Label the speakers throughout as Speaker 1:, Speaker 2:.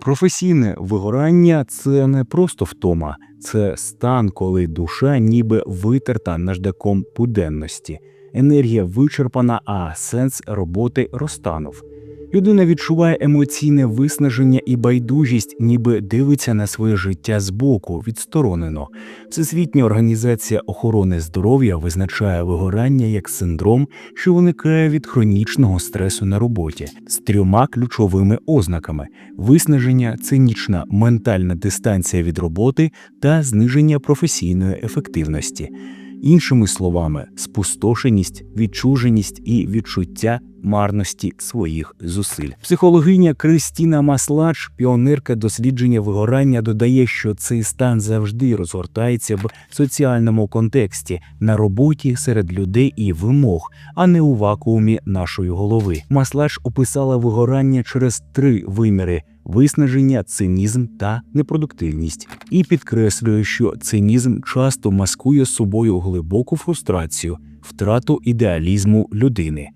Speaker 1: Професійне вигорання це не просто втома, це стан, коли душа ніби витерта наждаком буденності. Енергія вичерпана, а сенс роботи розтанув. Людина відчуває емоційне виснаження і байдужість, ніби дивиться на своє життя збоку, відсторонено. Всесвітня організація охорони здоров'я визначає вигорання як синдром, що виникає від хронічного стресу на роботі з трьома ключовими ознаками: виснаження, цинічна ментальна дистанція від роботи та зниження професійної ефективності. Іншими словами, спустошеність, відчуженість і відчуття марності своїх зусиль. Психологиня Кристіна Маслач, піонерка дослідження вигорання, додає, що цей стан завжди розгортається в соціальному контексті на роботі серед людей і вимог, а не у вакуумі нашої голови. Маслач описала вигорання через три виміри. Виснаження, цинізм та непродуктивність, і підкреслює, що цинізм часто маскує собою глибоку фрустрацію, втрату ідеалізму людини.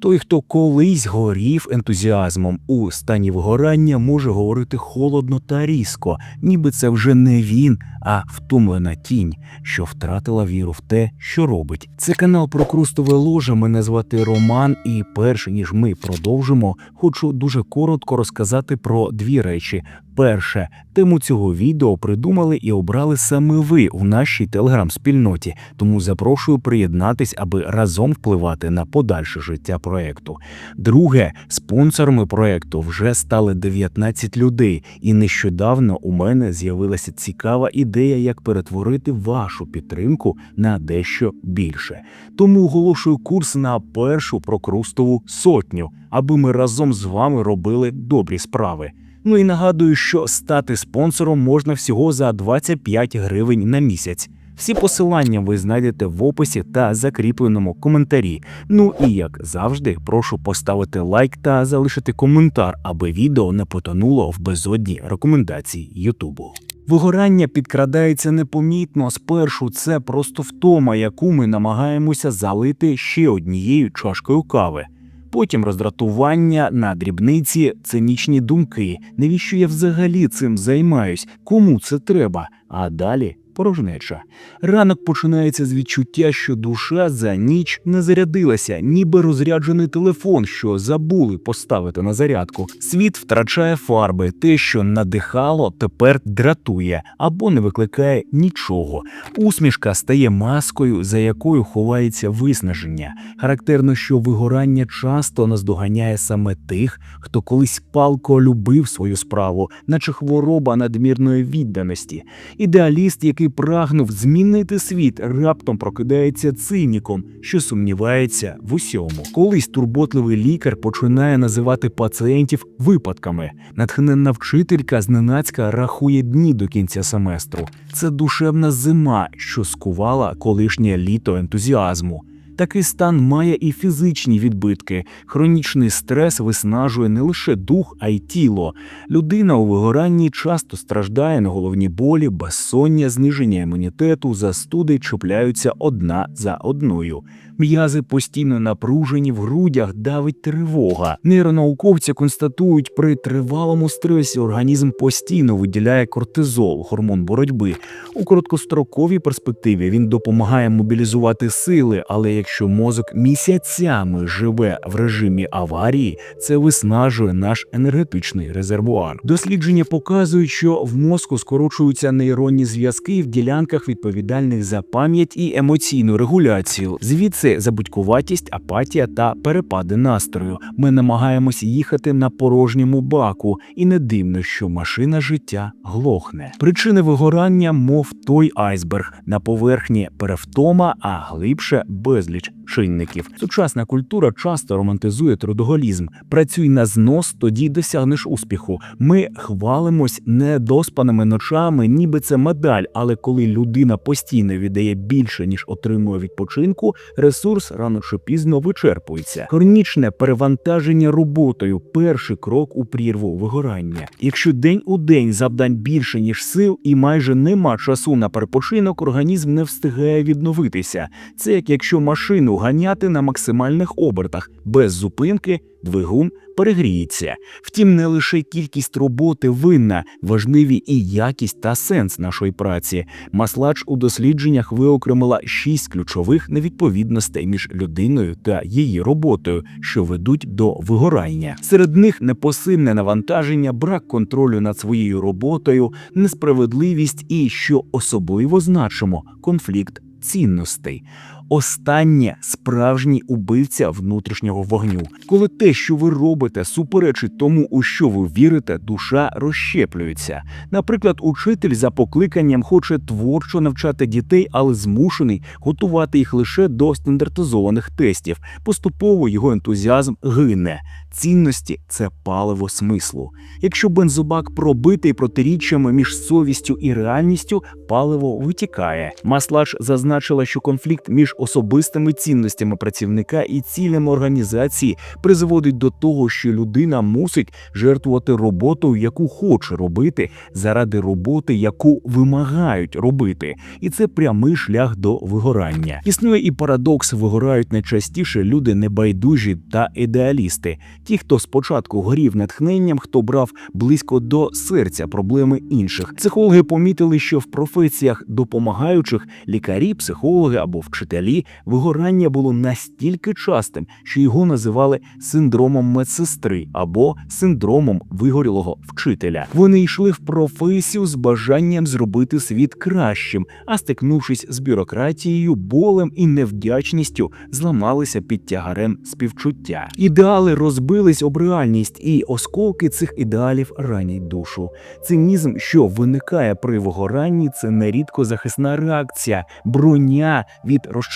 Speaker 1: Той, хто колись горів ентузіазмом у стані вгорання, може говорити холодно та різко, ніби це вже не він, а втомлена тінь, що втратила віру в те, що робить. Це канал про крустове ложе. Мене звати Роман, і перш ніж ми продовжимо, хочу дуже коротко розказати про дві речі. Перше, тему цього відео придумали і обрали саме ви у нашій телеграм-спільноті, тому запрошую приєднатись, аби разом впливати на подальше життя проекту. Друге, спонсорами проекту вже стали 19 людей, і нещодавно у мене з'явилася цікава ідея, як перетворити вашу підтримку на дещо більше. Тому оголошую курс на першу прокрустову сотню, аби ми разом з вами робили добрі справи. Ну і нагадую, що стати спонсором можна всього за 25 гривень на місяць. Всі посилання ви знайдете в описі та закріпленому коментарі. Ну і як завжди, прошу поставити лайк та залишити коментар, аби відео не потонуло в безодні рекомендацій Ютубу. Вигорання підкрадається непомітно. Спершу це просто втома, яку ми намагаємося залити ще однією чашкою кави. Потім роздратування на дрібниці, цинічні думки. Навіщо я взагалі цим займаюсь? Кому це треба? А далі порожнеча. Ранок починається з відчуття, що душа за ніч не зарядилася, ніби розряджений телефон, що забули поставити на зарядку. Світ втрачає фарби, те, що надихало, тепер дратує або не викликає нічого. Усмішка стає маскою, за якою ховається виснаження. Характерно, що вигорання часто наздоганяє саме тих, хто колись палко любив свою справу, наче хвороба надмірної відданості. Ідеаліст, який прагнув змінити світ, раптом прокидається циніком, що сумнівається в усьому. Колись турботливий лікар починає називати пацієнтів випадками. Натхненна вчителька зненацька рахує дні до кінця семестру. Це душевна зима, що скувала колишнє літо ентузіазму. Такий стан має і фізичні відбитки. Хронічний стрес виснажує не лише дух, а й тіло. Людина у вигоранні часто страждає на головні болі, безсоння, зниження імунітету, застуди чіпляються одна за одною. М'язи постійно напружені, в грудях давить тривога. Нейронауковці констатують, при тривалому стресі організм постійно виділяє кортизол, гормон боротьби. У короткостроковій перспективі він допомагає мобілізувати сили, але якщо мозок місяцями живе в режимі аварії, це виснажує наш енергетичний резервуар. Дослідження показують, що в мозку скорочуються нейронні зв'язки в ділянках відповідальних за пам'ять і емоційну регуляцію. Звідси забудькуватість, апатія та перепади настрою. Ми намагаємось їхати на порожньому баку, і не дивно, що машина життя глохне. Причини вигорання, мов той айсберг, на поверхні перевтома, а глибше безліч шинників. Сучасна культура часто романтизує трудоголізм. Працюй на знос, тоді досягнеш успіху. Ми хвалимось недоспаними ночами, ніби це медаль. Але коли людина постійно віддає більше ніж отримує відпочинку, ресурс рано чи пізно вичерпується. Хронічне перевантаження роботою перший крок у прірву вигорання. Якщо день у день завдань більше ніж сил, і майже нема часу на перепочинок, організм не встигає відновитися. Це як якщо машину роботою ганяти на максимальних обертах без зупинки, двигун перегріється. Втім, не лише кількість роботи винна, важливі і якість та сенс нашої праці. Маслач у дослідженнях виокремила шість ключових невідповідностей між людиною та її роботою, що ведуть до вигорання. Серед них непосильне навантаження, брак контролю над своєю роботою, несправедливість і, що особливо значимо, конфлікт цінностей. Останнє справжній убивця внутрішнього вогню. Коли те, що ви робите, суперечить тому, у що ви вірите, душа розщеплюється. Наприклад, учитель за покликанням хоче творчо навчати дітей, але змушений готувати їх лише до стандартизованих тестів. Поступово його ентузіазм гине. Цінності це паливо смислу. Якщо бензобак пробитий протиріччями між совістю і реальністю, паливо витікає. Маслач зазначила, що конфлікт між особистими цінностями працівника і цілями організації призводить до того, що людина мусить жертвувати роботою, яку хоче робити, заради роботи, яку вимагають робити, і це прямий шлях до вигорання. Існує і парадокс: вигорають найчастіше люди небайдужі та ідеалісти. Ті, хто спочатку горів натхненням, хто брав близько до серця проблеми інших. Психологи помітили, що в професіях допомагаючих лікарі, психологи або вчителі вигорання було настільки частим, що його називали синдромом медсестри або синдромом вигорілого вчителя. Вони йшли в професію з бажанням зробити світ кращим, а стикнувшись з бюрократією, болем і невдячністю, зламалися під тягарем співчуття. Ідеали розбились об реальність, і осколки цих ідеалів ранять душу. Цинізм, що виникає при вигоранні, це нерідко захисна реакція, броня від розчарування.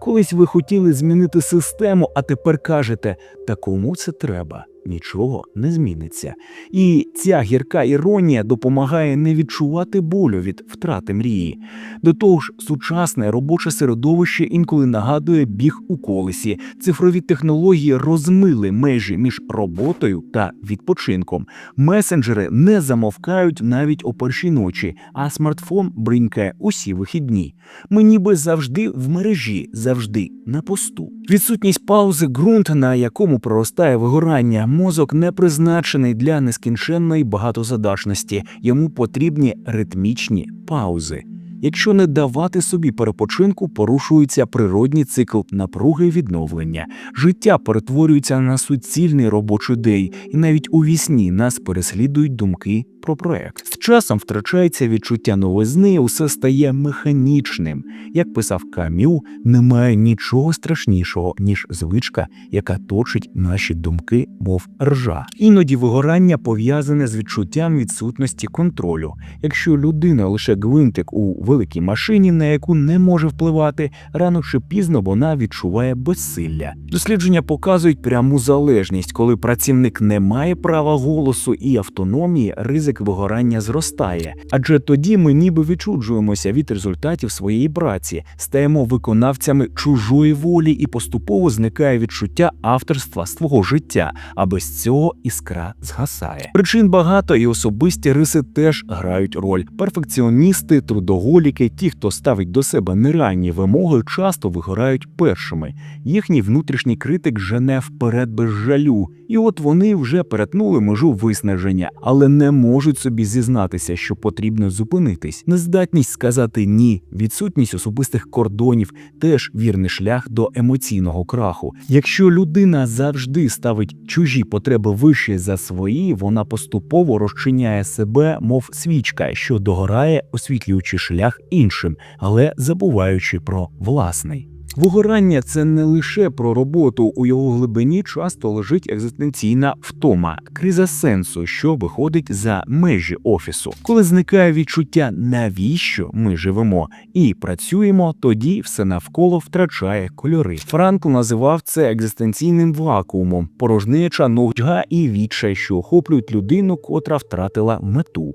Speaker 1: Колись ви хотіли змінити систему, а тепер кажете, та кому це треба? Нічого не зміниться. І ця гірка іронія допомагає не відчувати болю від втрати мрії. До того ж, сучасне робоче середовище інколи нагадує біг у колесі. Цифрові технології розмили межі між роботою та відпочинком. Месенджери не замовкають навіть о першій ночі, а смартфон бринькає усі вихідні. Ми ніби завжди в мережі, завжди на посту. Відсутність паузи ґрунт, на якому проростає вигорання. Мозок не призначений для нескінченної багатозадачності. Йому потрібні ритмічні паузи. Якщо не давати собі перепочинку, порушується природній цикл напруги відновлення. Життя перетворюється на суцільний робочий день, і навіть у вісні нас переслідують думки про проект. З часом втрачається відчуття новизни, усе стає механічним. Як писав Кам'ю, немає нічого страшнішого, ніж звичка, яка точить наші думки, мов ржа. Іноді вигорання пов'язане з відчуттям відсутності контролю. Якщо людина лише гвинтик у великій машині, на яку не може впливати, рано чи пізно вона відчуває безсилля. Дослідження показують пряму залежність, коли працівник не має права голосу і автономії, ризик вигорання зростає. Адже тоді ми ніби відчуджуємося від результатів своєї праці, стаємо виконавцями чужої волі і поступово зникає відчуття авторства свого життя, а без цього іскра згасає. Причин багато і особисті риси теж грають роль. Перфекціоністи, трудоголіки, ті, хто ставить до себе нереальні вимоги, часто вигорають першими. Їхній внутрішній критик жене вперед без жалю, і от вони вже перетнули межу виснаження, але не можуть собі зізнатися, що потрібно зупинитись. Нездатність сказати ні, відсутність особистих кордонів теж вірний шлях до емоційного краху. Якщо людина завжди ставить чужі потреби вище за свої, вона поступово розчиняє себе, мов свічка, що догорає, освітлюючи шлях іншим, але забуваючи про власний. Вигорання це не лише про роботу, у його глибині часто лежить екзистенційна втома, криза сенсу, що виходить за межі офісу. Коли зникає відчуття, навіщо ми живемо і працюємо, тоді все навколо втрачає кольори. Франкл називав це екзистенційним вакуумом, порожнеча, нудьга і відчай, що охоплюють людину, котра втратила мету.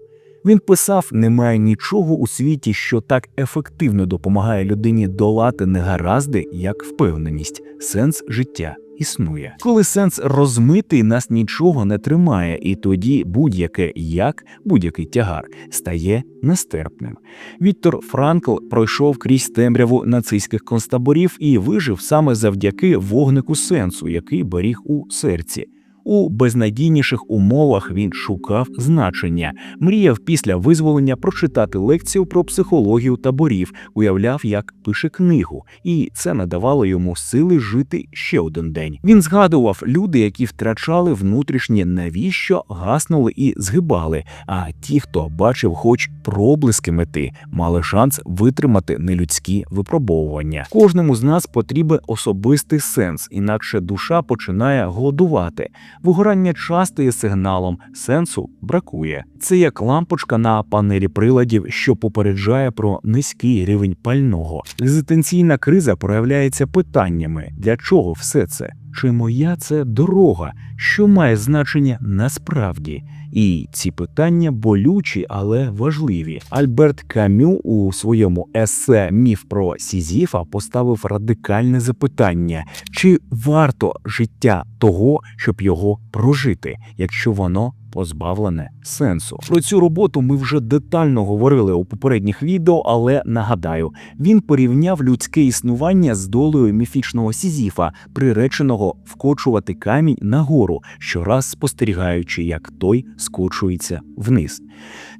Speaker 1: Він писав: немає нічого у світі, що так ефективно допомагає людині долати негаразди, як впевненість, сенс життя. Існує, коли сенс розмитий, нас нічого не тримає, і тоді будь-яке як, будь-який тягар стає нестерпним. Віктор Франкл пройшов крізь темряву нацистських концтаборів і вижив саме завдяки вогнику сенсу, який беріг у серці. У безнадійніших умовах він шукав значення, мріяв після визволення прочитати лекцію про психологію таборів, уявляв, як пише книгу, і це надавало йому сили жити ще один день. Він згадував люди, які втрачали внутрішнє навіщо, гаснули і згибали. А ті, хто бачив, хоч проблиски мети, мали шанс витримати нелюдські випробовування. Кожному з нас потрібен особистий сенс, інакше душа починає голодувати. Вигорання часто є сигналом, сенсу бракує. Це як лампочка на панелі приладів, що попереджає про низький рівень пального. Резистенційна криза проявляється питаннями: для чого все це? Чи моя це дорога, що має значення насправді? І ці питання болючі, але важливі. Альберт Камю у своєму есе Міф про Сізіфа поставив радикальне запитання: чи варто життя того, щоб його прожити, якщо воно позбавлене сенсу? Про цю роботу ми вже детально говорили у попередніх відео, але нагадаю, він порівняв людське існування з долею міфічного Сізіфа, приреченого вкочувати камінь нагору, щораз спостерігаючи, як той скочується вниз.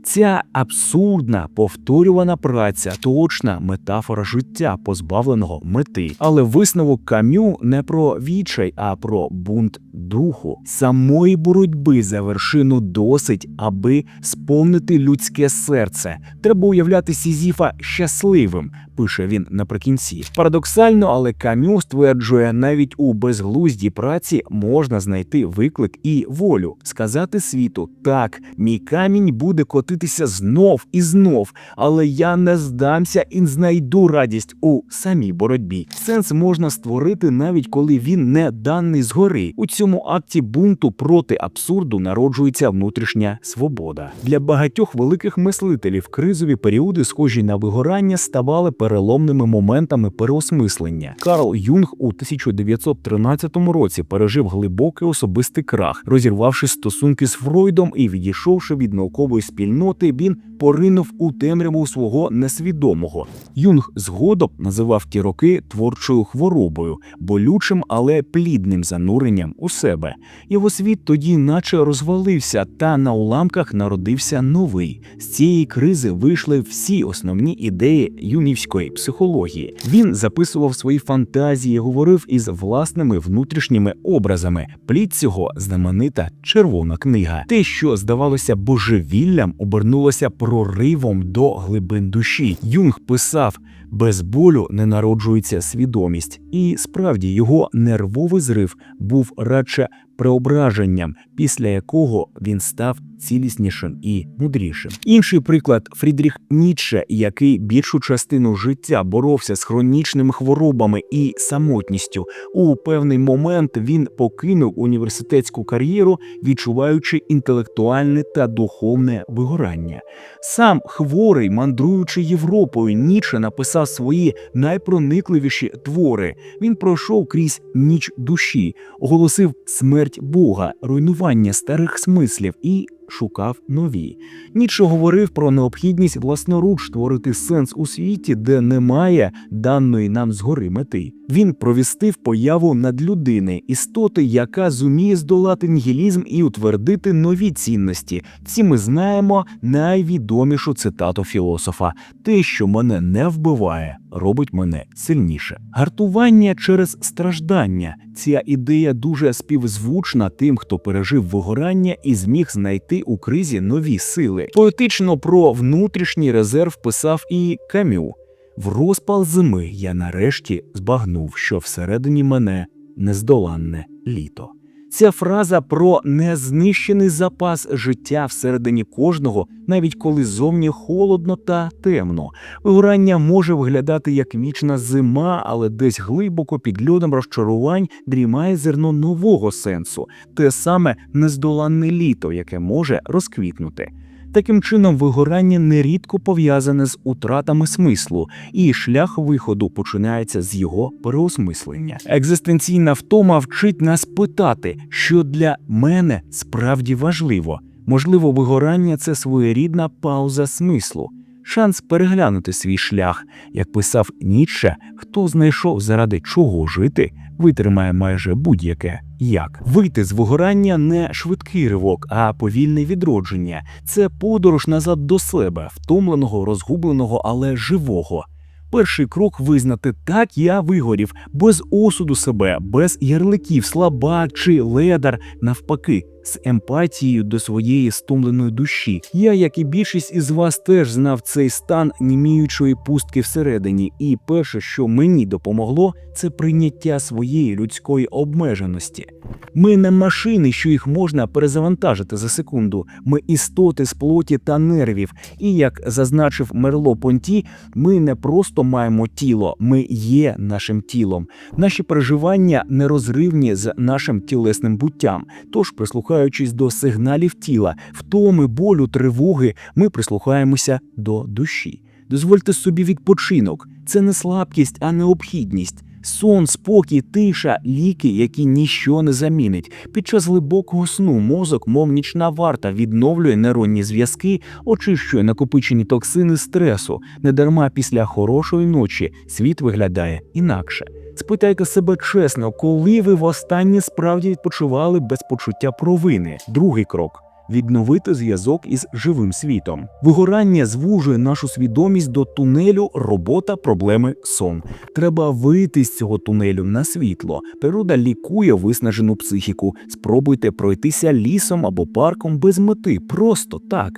Speaker 1: Ця абсурдна повторювана праця, точна метафора життя, позбавленого мети. Але висновок камю не про відчай, а про бунт духу. Самої боротьби за вершину досить, аби сповнити людське серце. Треба уявляти Сізіфа щасливим, пише він наприкінці. Парадоксально, але камю стверджує, навіть у безглуздій праці можна знайти виклик і волю, сказати світу: так, мій камінь буде котитися знов і знов, але я не здамся і знайду радість у самій боротьбі. Сенс можна створити навіть коли він не даний згори. У цьому акті бунту проти абсурду народжується внутрішня свобода. Для багатьох великих мислителів кризові періоди, схожі на вигорання, ставали переломними моментами переосмислення. Карл Юнг у 1913 році пережив глибокий особистий крах, розірвавши стосунки з Фройдом і відійшовши від наукової спільноти, він поринув у темряву свого несвідомого. Юнг згодом називав ті роки творчою хворобою, болючим, але плідним зануренням у себе. Його світ тоді, наче розвалився, та на уламках народився новий. З цієї кризи вийшли всі основні ідеї юнівської психології. Він записував свої фантазії, говорив із власними внутрішніми образами. Плід цього знаменита червона книга. Те, що здавалося божевіллям, обернулося проривом до глибин душі. Юнг писав. Без болю не народжується свідомість, і справді його нервовий зрив був радше преображенням, після якого він став ціліснішим і мудрішим. Інший приклад Фрідріх Ніцше, який більшу частину життя боровся з хронічними хворобами і самотністю. У певний момент він покинув університетську кар'єру, відчуваючи інтелектуальне та духовне вигорання. Сам хворий, мандруючи Європою, Ніцше написав свої найпроникливіші твори. Він пройшов крізь ніч душі, оголосив смерть Бога, руйнування старих смислів і шукав нові. Ніцше говорив про необхідність власноруч створити сенс у світі, де немає даної нам згори мети. Він провістив появу надлюдини, істоти, яка зуміє здолати нігілізм і утвердити нові цінності. Ці ми знаємо найвідомішу цитату філософа: те, що мене не вбиває, робить мене сильніше. Гартування через страждання. Ця ідея дуже співзвучна тим, хто пережив вигорання і зміг знайти у кризі нові сили. Поетично про внутрішній резерв писав і Камю. В розпал зими я нарешті збагнув, що всередині мене нездоланне літо. Ця фраза про незнищений запас життя всередині кожного, навіть коли зовні холодно та темно. Вигорання може виглядати як вічна зима, але десь глибоко під льодом розчарувань дрімає зерно нового сенсу, те саме нездоланне літо, яке може розквітнути. Таким чином, вигорання нерідко пов'язане з утратами смислу, і шлях виходу починається з його переосмислення. Екзистенційна втома вчить нас питати, що для мене справді важливо. Можливо, вигорання це своєрідна пауза смислу, шанс переглянути свій шлях. Як писав Ніцше, хто знайшов заради чого жити, витримає майже будь-яке як. Вийти з вигорання не швидкий ривок, а повільне відродження. Це подорож назад до себе, втомленого, розгубленого, але живого. Перший крок визнати так я вигорів, без осуду себе, без ярликів, слабак чи ледар, навпаки, з емпатією до своєї стомленої душі. Я, як і більшість із вас, теж знав цей стан німіючої пустки всередині, і перше, що мені допомогло, це прийняття своєї людської обмеженості. Ми не машини, що їх можна перезавантажити за секунду. Ми істоти з плоті та нервів. І як зазначив Мерло Понті, ми не просто маємо тіло, ми є нашим тілом. Наші переживання нерозривні з нашим тілесним буттям. Тож, прислухаючись до сигналів тіла, втоми, болю, тривоги, ми прислухаємося до душі. Дозвольте собі відпочинок. Це не слабкість, а необхідність. Сон, спокій, тиша, ліки, які ніщо не замінить. Під час глибокого сну мозок, мов нічна варта, відновлює нейронні зв'язки, очищує накопичені токсини стресу. Недарма після хорошої ночі світ виглядає інакше. Спитайте себе чесно, коли ви востаннє справді відпочивали без почуття провини. Другий крок. Відновити зв'язок із живим світом. Вигорання звужує нашу свідомість до тунелю, робота, проблеми, сон. Треба вийти з цього тунелю на світло. Природа лікує виснажену психіку. Спробуйте пройтися лісом або парком без мети, просто так.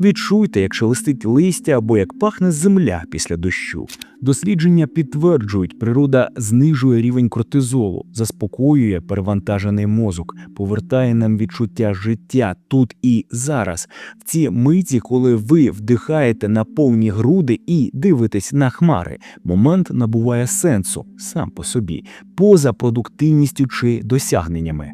Speaker 1: Відчуйте, як шелестить листя або як пахне земля після дощу. Дослідження підтверджують, природа знижує рівень кортизолу, заспокоює перевантажений мозок, повертає нам відчуття життя тут і зараз. В ці миті, коли ви вдихаєте на повні груди і дивитесь на хмари, момент набуває сенсу сам по собі, поза продуктивністю чи досягненнями.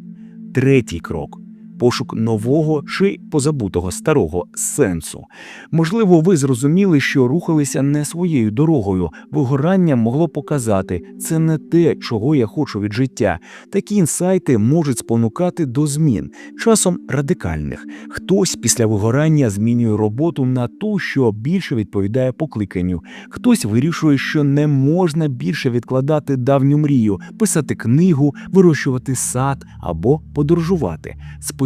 Speaker 1: Третій крок. Пошук нового чи позабутого старого сенсу. Можливо, ви зрозуміли, що рухалися не своєю дорогою. Вигорання могло показати, це не те, чого я хочу від життя. Такі інсайти можуть спонукати до змін, часом радикальних. Хтось після вигорання змінює роботу на ту, що більше відповідає покликанню. Хтось вирішує, що не можна більше відкладати давню мрію, писати книгу, вирощувати сад або подорожувати.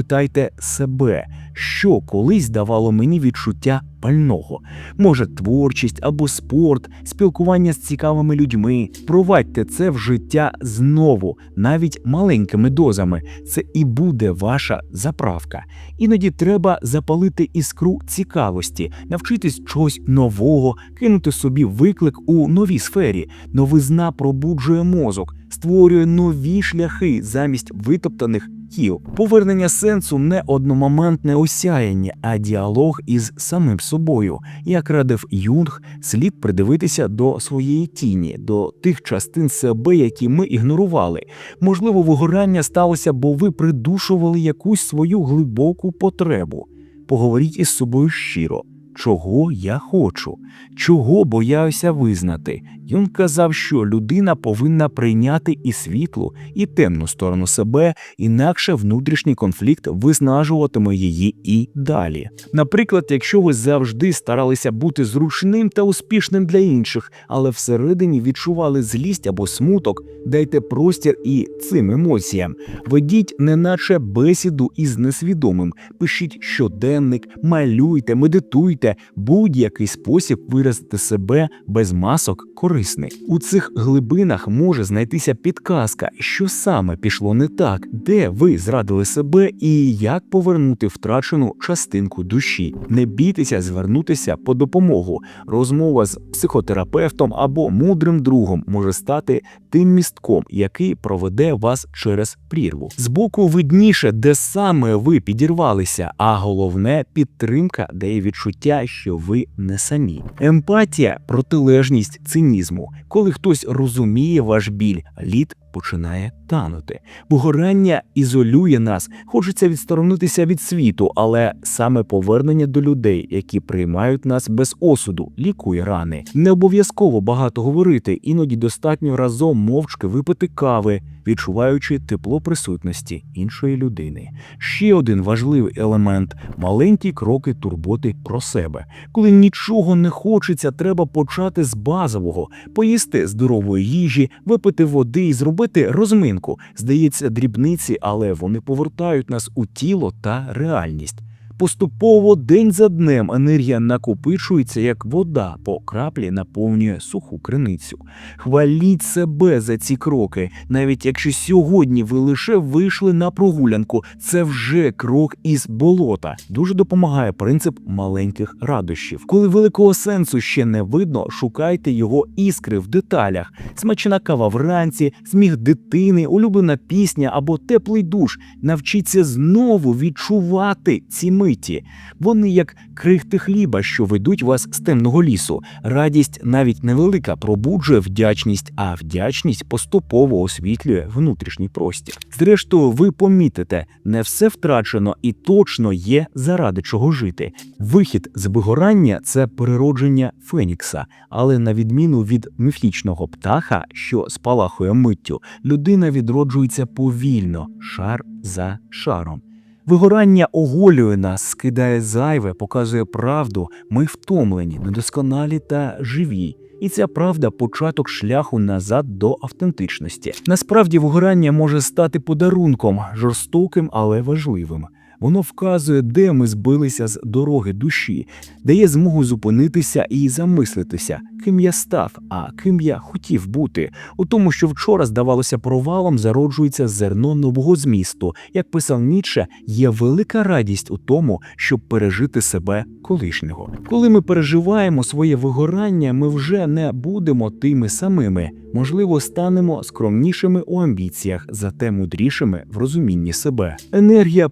Speaker 1: Спитайте себе, що колись давало мені відчуття пального. Може, творчість або спорт, спілкування з цікавими людьми. Провадьте це в життя знову, навіть маленькими дозами. Це і буде ваша заправка. Іноді треба запалити іскру цікавості, навчитись чогось нового, кинути собі виклик у новій сфері. Новизна пробуджує мозок, створює нові шляхи замість витоптаних кіл. Повернення сенсу не одномоментне осяяння, а діалог із самим собою. Як радив Юнг, слід придивитися до своєї тіні, до тих частин себе, які ми ігнорували. Можливо, вигорання сталося, бо ви придушували якусь свою глибоку потребу. Поговоріть із собою щиро. Чого я хочу, чого бояюся визнати. Юн казав, що людина повинна прийняти і світлу, і темну сторону себе, інакше внутрішній конфлікт виснажуватиме її і далі. Наприклад, якщо ви завжди старалися бути зручним та успішним для інших, але всередині відчували злість або смуток, дайте простір і цим емоціям. Ведіть, неначе бесіду із несвідомим, пишіть щоденник, малюйте, медитуйте, будь-який спосіб виразити себе без масок корисний. У цих глибинах може знайтися підказка, що саме пішло не так, де ви зрадили себе і як повернути втрачену частинку душі. Не бійтеся звернутися по допомогу. Розмова з психотерапевтом або мудрим другом може стати тим містком, який проведе вас через прірву. Збоку видніше, де саме ви підірвалися, а головне підтримка дає відчуття, що ви не самі. Емпатія протилежність цинізму. Коли хтось розуміє ваш біль, лід починає танути. Вигорання ізолює нас, хочеться відсторонитися від світу, але саме повернення до людей, які приймають нас без осуду, лікує рани. Не обов'язково багато говорити, іноді достатньо разом мовчки випити кави, відчуваючи тепло присутності іншої людини. Ще один важливий елемент маленькі кроки турботи про себе. Коли нічого не хочеться, треба почати з базового: поїсти здорової їжі, випити води і зробити розминку. Здається, дрібниці, але вони повертають нас у тіло та реальність. Поступово день за днем енергія накопичується, як вода по краплі наповнює суху криницю. Хваліть себе за ці кроки, навіть якщо сьогодні ви лише вийшли на прогулянку, це вже крок із болота. Дуже допомагає принцип маленьких радощів. Коли великого сенсу ще не видно, шукайте його іскри в деталях. Смачна кава вранці, сміх дитини, улюблена пісня або теплий душ. Навчіться знову відчувати ці миті. Вони як крихти хліба, що ведуть вас з темного лісу. Радість навіть невелика пробуджує вдячність, а вдячність поступово освітлює внутрішній простір. Зрештою, ви помітите, не все втрачено і точно є заради чого жити. Вихід з вигорання це переродження Фенікса, але на відміну від міфічного птаха, що спалахує миттю, людина відроджується повільно, шар за шаром. Вигорання оголює нас, скидає зайве, показує правду. Ми втомлені, недосконалі та живі. І ця правда початок шляху назад до автентичності. Насправді, вигорання може стати подарунком, жорстоким, але важливим. Воно вказує, де ми збилися з дороги душі, дає змогу зупинитися і замислитися, ким я став, а ким я хотів бути. У тому, що вчора здавалося провалом, зароджується зерно нового змісту. Як писав Ніцше, є велика радість у тому, щоб пережити себе колишнього. Коли ми переживаємо своє вигорання, ми вже не будемо тими самими. Можливо, станемо скромнішими у амбіціях, зате мудрішими в розумінні себе. Енергія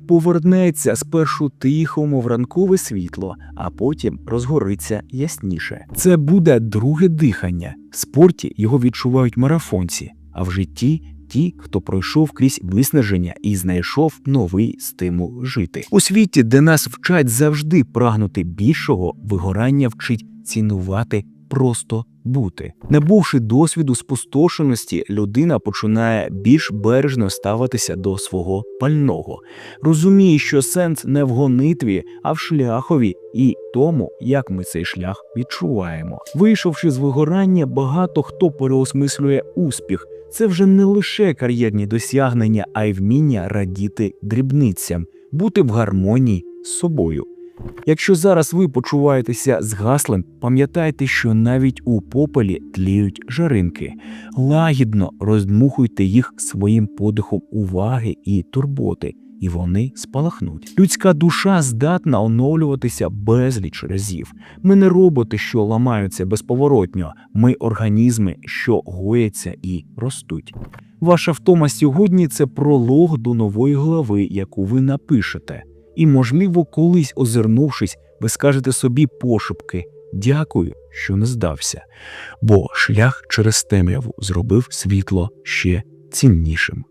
Speaker 1: повернеться спершу тихо, мов ранкове світло, а потім розгориться ясніше. Це буде друге дихання. В спорті його відчувають марафонці, а в житті ті, хто пройшов крізь виснаження і знайшов новий стимул жити. У світі, де нас вчать завжди прагнути більшого, вигорання вчить цінувати просто бути. Набувши досвіду спустошеності, людина починає більш бережно ставитися до свого пального, розуміє, що сенс не в гонитві, а в шляхові і тому, як ми цей шлях відчуваємо. Вийшовши з вигорання, багато хто переосмислює успіх. Це вже не лише кар'єрні досягнення, а й вміння радіти дрібницям, бути в гармонії з собою. Якщо зараз ви почуваєтеся згаслим, пам'ятайте, що навіть у попелі тліють жаринки. Лагідно роздмухуйте їх своїм подихом уваги і турботи, і вони спалахнуть. Людська душа здатна оновлюватися безліч разів. Ми не роботи, що ламаються безповоротньо, ми організми, що гояться і ростуть. Ваша втома сьогодні це пролог до нової глави, яку ви напишете. І, можливо, колись озирнувшись, ви скажете собі пошепки дякую, що не здався, бо шлях через темряву зробив світло ще ціннішим.